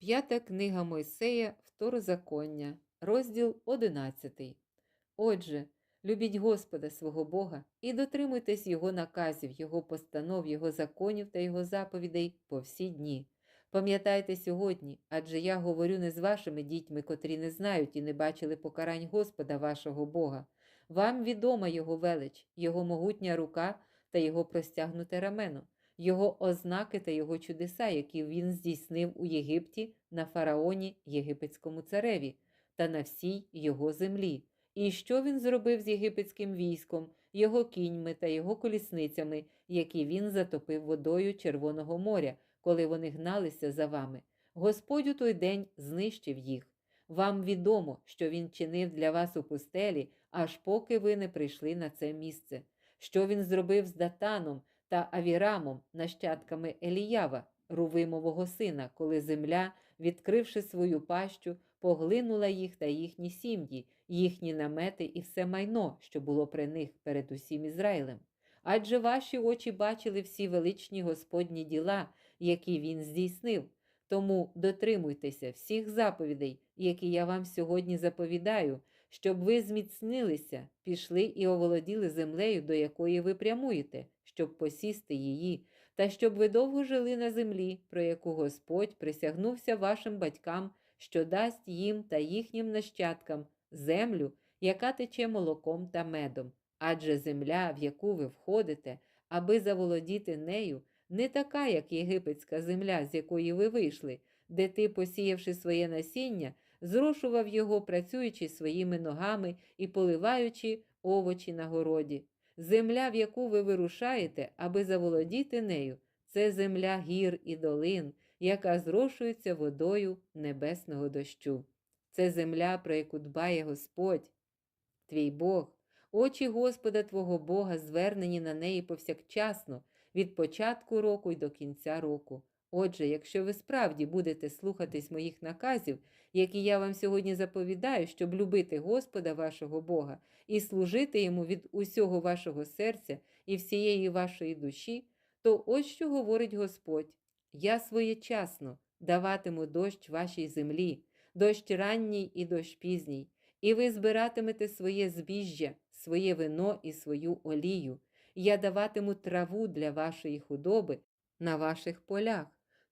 П'ята книга Мойсея, Второзаконня, розділ 11. Отже, любіть Господа свого Бога і дотримуйтесь Його наказів, Його постанов, Його законів та Його заповідей по всі дні. Пам'ятайте сьогодні, адже я говорю не з вашими дітьми, котрі не знають і не бачили покарань Господа вашого Бога. Вам відома Його велич, Його могутня рука та Його простягнуте рамено його ознаки та його чудеса, які він здійснив у Єгипті на фараоні єгипетському цареві та на всій його землі, і що він зробив з єгипетським військом, його кіньми та його колісницями, які він затопив водою Червоного моря, коли вони гналися за вами. Господь у той день знищив їх. Вам відомо, що він чинив для вас у пустелі, аж поки ви не прийшли на це місце. Що він зробив з Датаном, та Авірамом, нащадками Еліява, Рувимового сина, коли земля, відкривши свою пащу, поглинула їх та їхні сім'ї, їхні намети і все майно, що було при них перед усім Ізраїлем. Адже ваші очі бачили всі величні Господні діла, які він здійснив. Тому дотримуйтеся всіх заповідей, які я вам сьогодні заповідаю, щоб ви зміцнилися, пішли і оволоділи землею, до якої ви прямуєте, щоб посісти її, та щоб ви довго жили на землі, про яку Господь присягнувся вашим батькам, що дасть їм та їхнім нащадкам землю, яка тече молоком та медом. Адже земля, в яку ви входите, аби заволодіти нею, не така, як єгипетська земля, з якої ви вийшли, де ти, посіявши своє насіння, зрошував його, працюючи своїми ногами і поливаючи овочі на городі. Земля, в яку ви вирушаєте, аби заволодіти нею, це земля гір і долин, яка зрошується водою небесного дощу. Це земля, про яку дбає Господь, твій Бог. Очі Господа Твого Бога звернені на неї повсякчасно, від початку року й до кінця року. Отже, якщо ви справді будете слухатись моїх наказів, які я вам сьогодні заповідаю, щоб любити Господа вашого Бога і служити йому від усього вашого серця і всієї вашої душі, то ось що говорить Господь: Я своєчасно даватиму дощ вашій землі, дощ ранній і дощ пізній, і ви збиратимете своє збіжжя, своє вино і свою олію. Я даватиму траву для вашої худоби на ваших полях,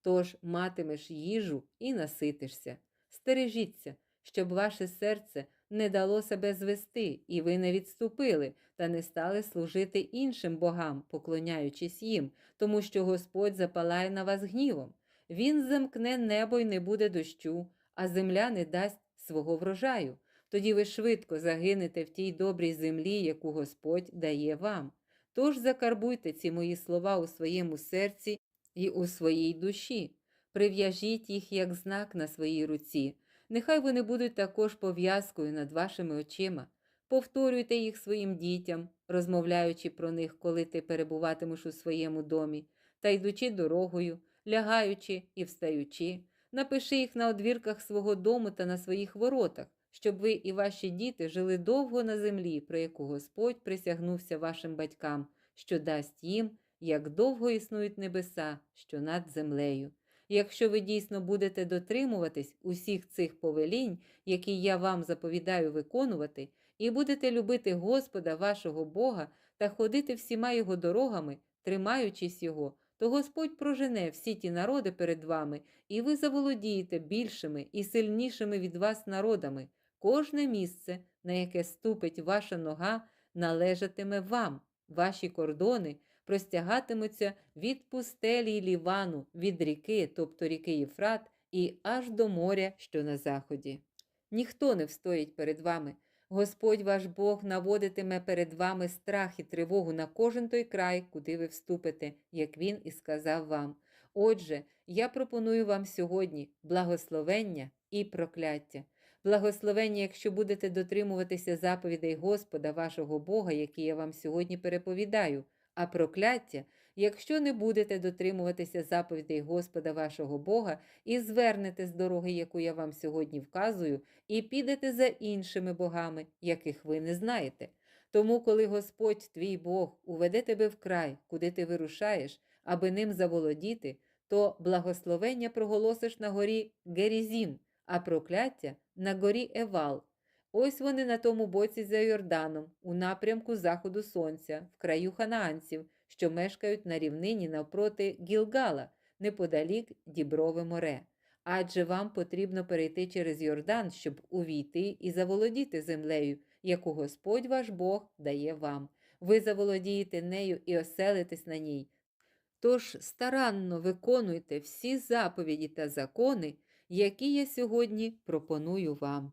тож матимеш їжу і наситишся. Стережіться, щоб ваше серце не дало себе звести, і ви не відступили та не стали служити іншим богам, поклоняючись їм, тому що Господь запалає на вас гнівом. Він замкне небо й не буде дощу, а земля не дасть свого врожаю. Тоді ви швидко загинете в тій добрій землі, яку Господь дає вам. Тож закарбуйте ці мої слова у своєму серці і у своїй душі, прив'яжіть їх як знак на своїй руці. Нехай вони будуть також пов'язкою над вашими очима. Повторюйте їх своїм дітям, розмовляючи про них, коли ти перебуватимеш у своєму домі, та йдучи дорогою, лягаючи і встаючи, напиши їх на одвірках свого дому та на своїх воротах, щоб ви і ваші діти жили довго на землі, про яку Господь присягнувся вашим батькам, що дасть їм, як довго існують небеса, що над землею. Якщо ви дійсно будете дотримуватись усіх цих повелінь, які я вам заповідаю виконувати, і будете любити Господа вашого Бога та ходити всіма його дорогами, тримаючись його, то Господь прожене всі ті народи перед вами, і ви заволодієте більшими і сильнішими від вас народами. Кожне місце, на яке ступить ваша нога, належатиме вам, ваші кордони простягатимуться від пустелі лівану, від ріки, тобто ріки Єфрат, і аж до моря, що на заході. Ніхто не встоїть перед вами. Господь ваш Бог наводитиме перед вами страх і тривогу на кожен той край, куди ви вступите, як він і сказав вам. Отже, я пропоную вам сьогодні благословення і прокляття. Благословення, якщо будете дотримуватися заповідей Господа вашого Бога, які я вам сьогодні переповідаю, а прокляття, якщо не будете дотримуватися заповідей Господа вашого Бога і звернете з дороги, яку я вам сьогодні вказую, і підете за іншими богами, яких ви не знаєте. Тому, коли Господь твій Бог уведе тебе в край, куди ти вирушаєш, аби ним заволодіти, то благословення проголосиш на горі Герізім, а прокляття на горі Евал. Ось вони на тому боці за Йорданом, у напрямку заходу сонця, в краю ханаанців, що мешкають на рівнині навпроти Гілгала, неподалік Діброве море. Адже вам потрібно перейти через Йордан, щоб увійти і заволодіти землею, яку Господь ваш Бог дає вам. Ви заволодієте нею і оселитесь на ній. Тож старанно виконуйте всі заповіді та закони, які я сьогодні пропоную вам.